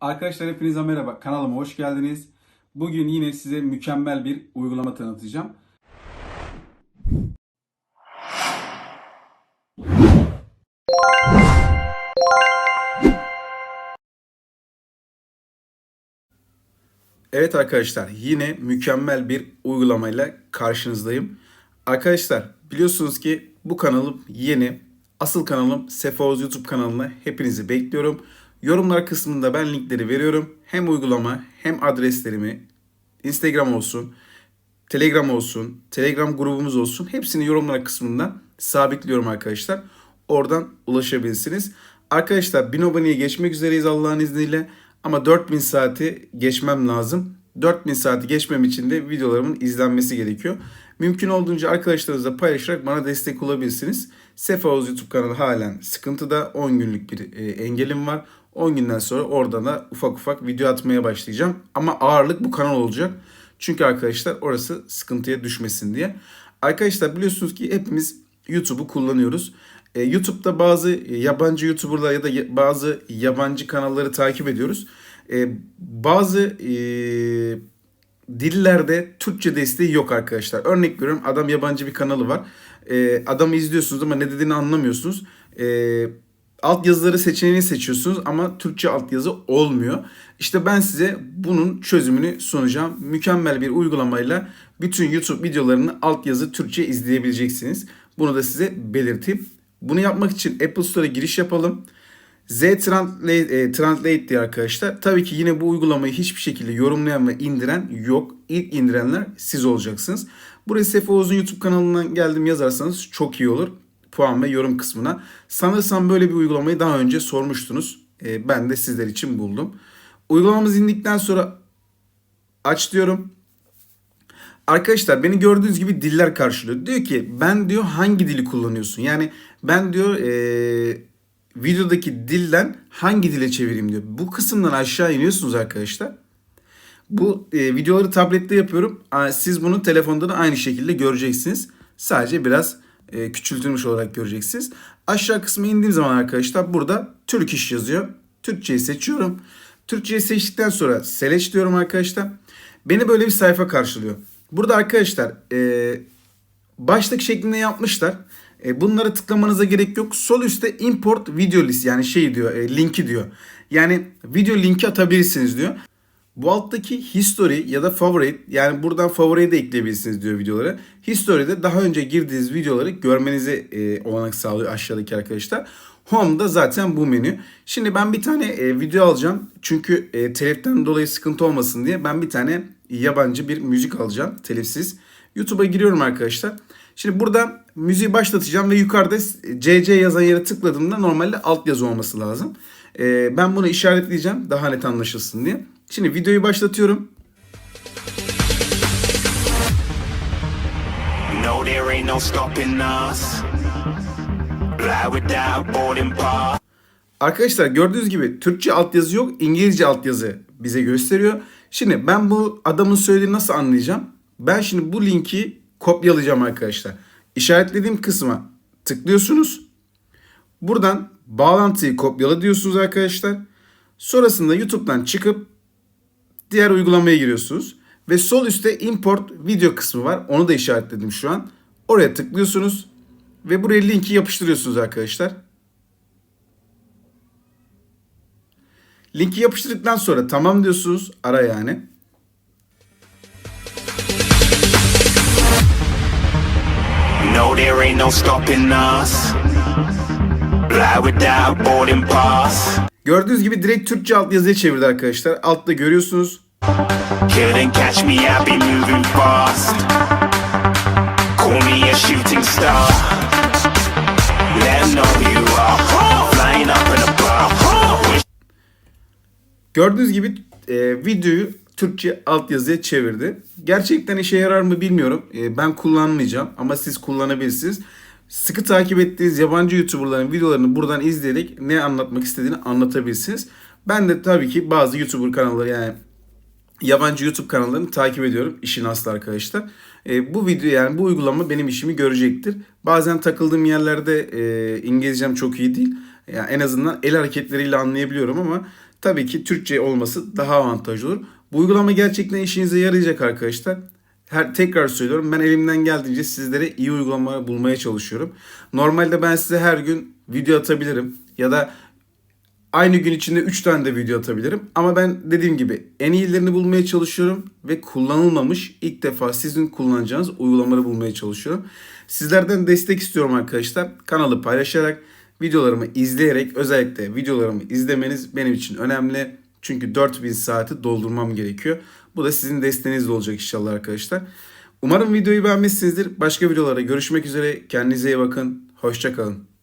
Arkadaşlar hepinize merhaba. Kanalıma hoş geldiniz. Bugün yine size mükemmel bir uygulama tanıtacağım. Evet arkadaşlar yine mükemmel bir uygulamayla karşınızdayım. Arkadaşlar biliyorsunuz ki bu kanalım yeni. Asıl kanalım Sefa Oğuz YouTube kanalına hepinizi bekliyorum. Yorumlar kısmında ben linkleri veriyorum. Hem uygulama hem adreslerimi Instagram olsun, Telegram olsun, Telegram grubumuz olsun. Hepsini yorumlar kısmında sabitliyorum arkadaşlar. Oradan ulaşabilirsiniz. Arkadaşlar 1000 aboneye geçmek üzereyiz Allah'ın izniyle. Ama 4000 saati geçmem lazım. 4000 saati geçmem için de videolarımın izlenmesi gerekiyor. Mümkün olduğunca arkadaşlarınızla paylaşarak bana destek olabilirsiniz. Sefa Oğuz YouTube kanalı halen sıkıntıda. 10 günlük bir e, engelim var. 10 günden sonra oradan da ufak ufak video atmaya başlayacağım. Ama ağırlık bu kanal olacak. Çünkü arkadaşlar orası sıkıntıya düşmesin diye. Arkadaşlar biliyorsunuz ki hepimiz YouTube'u kullanıyoruz. E, YouTube'da bazı yabancı YouTuber'lar ya da bazı yabancı kanalları takip ediyoruz. E, bazı e, dillerde Türkçe desteği yok arkadaşlar. Örnek veriyorum adam yabancı bir kanalı var. E, adamı izliyorsunuz ama ne dediğini anlamıyorsunuz. E, altyazıları seçeneğini seçiyorsunuz ama Türkçe altyazı olmuyor. İşte ben size bunun çözümünü sunacağım. Mükemmel bir uygulamayla bütün YouTube videolarını altyazı Türkçe izleyebileceksiniz. Bunu da size belirteyim. Bunu yapmak için Apple Store'a giriş yapalım. Z Translate, e, Translate diye arkadaşlar. Tabii ki yine bu uygulamayı hiçbir şekilde yorumlayan ve indiren yok. İlk indirenler siz olacaksınız. Buraya Sefa Oğuz'un YouTube kanalından geldim yazarsanız çok iyi olur. Puan ve yorum kısmına. Sanırsam böyle bir uygulamayı daha önce sormuştunuz. E, ben de sizler için buldum. Uygulamamız indikten sonra aç diyorum. Arkadaşlar beni gördüğünüz gibi diller karşılıyor. Diyor ki ben diyor hangi dili kullanıyorsun? Yani ben diyor eee, videodaki dilden hangi dile çevireyim diyor. Bu kısımdan aşağı iniyorsunuz arkadaşlar. Bu e, videoları tablette yapıyorum. Siz bunu telefonda da aynı şekilde göreceksiniz. Sadece biraz e, küçültülmüş olarak göreceksiniz. Aşağı kısmı indiğim zaman arkadaşlar burada Türk iş yazıyor. Türkçeyi seçiyorum. Türkçeyi seçtikten sonra select diyorum arkadaşlar. Beni böyle bir sayfa karşılıyor. Burada arkadaşlar e, başlık şeklinde yapmışlar. E, bunlara tıklamanıza gerek yok. Sol üstte import video list yani şey diyor e, linki diyor. Yani video linki atabilirsiniz diyor. Bu alttaki history ya da favorite yani buradan favoriye de ekleyebilirsiniz diyor videoları. History'de daha önce girdiğiniz videoları görmenize e, olanak sağlıyor aşağıdaki arkadaşlar. Home'da zaten bu menü. Şimdi ben bir tane e, video alacağım. Çünkü e, teliften dolayı sıkıntı olmasın diye ben bir tane yabancı bir müzik alacağım telifsiz. YouTube'a giriyorum arkadaşlar. Şimdi burada müziği başlatacağım ve yukarıda CC yazan yere tıkladığımda normalde altyazı olması lazım. E, ben bunu işaretleyeceğim daha net anlaşılsın diye. Şimdi videoyu başlatıyorum. No, there ain't no stopping us. Fly without boarding pass. Arkadaşlar gördüğünüz gibi Türkçe altyazı yok, İngilizce altyazı bize gösteriyor. Şimdi ben bu adamın söylediğini nasıl anlayacağım? Ben şimdi bu linki kopyalayacağım arkadaşlar. İşaretlediğim kısma tıklıyorsunuz. Buradan bağlantıyı kopyala diyorsunuz arkadaşlar. Sonrasında YouTube'dan çıkıp diğer uygulamaya giriyorsunuz. Ve sol üstte import video kısmı var. Onu da işaretledim şu an. Oraya tıklıyorsunuz. Ve buraya linki yapıştırıyorsunuz arkadaşlar. Linki yapıştırdıktan sonra tamam diyorsunuz. Ara yani. No, there ain't no stopping us. Fly without boarding pass. Gördüğünüz gibi direkt Türkçe altyazıya çevirdi arkadaşlar. Altta görüyorsunuz. Couldn't catch me, I be moving fast. Call me a shooting star. Let 'em know who you are. Flying up in a bar. Gördüğünüz gibi e, videoyu Türkçe altyazıya çevirdi. Gerçekten işe yarar mı bilmiyorum. E, ben kullanmayacağım ama siz kullanabilirsiniz. Sıkı takip ettiğiniz yabancı YouTuber'ların videolarını buradan izleyerek ne anlatmak istediğini anlatabilirsiniz. Ben de tabii ki bazı YouTuber kanalları yani yabancı YouTube kanallarını takip ediyorum. İşin aslı arkadaşlar. E, bu video yani bu uygulama benim işimi görecektir. Bazen takıldığım yerlerde e, İngilizcem çok iyi değil. Yani en azından el hareketleriyle anlayabiliyorum ama tabii ki Türkçe olması daha avantajlı olur. Bu uygulama gerçekten işinize yarayacak arkadaşlar. Her, tekrar söylüyorum ben elimden geldiğince sizlere iyi uygulamalar bulmaya çalışıyorum. Normalde ben size her gün video atabilirim ya da aynı gün içinde 3 tane de video atabilirim. Ama ben dediğim gibi en iyilerini bulmaya çalışıyorum ve kullanılmamış ilk defa sizin kullanacağınız uygulamaları bulmaya çalışıyorum. Sizlerden destek istiyorum arkadaşlar. Kanalı paylaşarak, videolarımı izleyerek özellikle videolarımı izlemeniz benim için önemli. Çünkü 4000 saati doldurmam gerekiyor. Bu da sizin desteğinizle olacak inşallah arkadaşlar. Umarım videoyu beğenmişsinizdir. Başka videolarda görüşmek üzere. Kendinize iyi bakın. Hoşçakalın.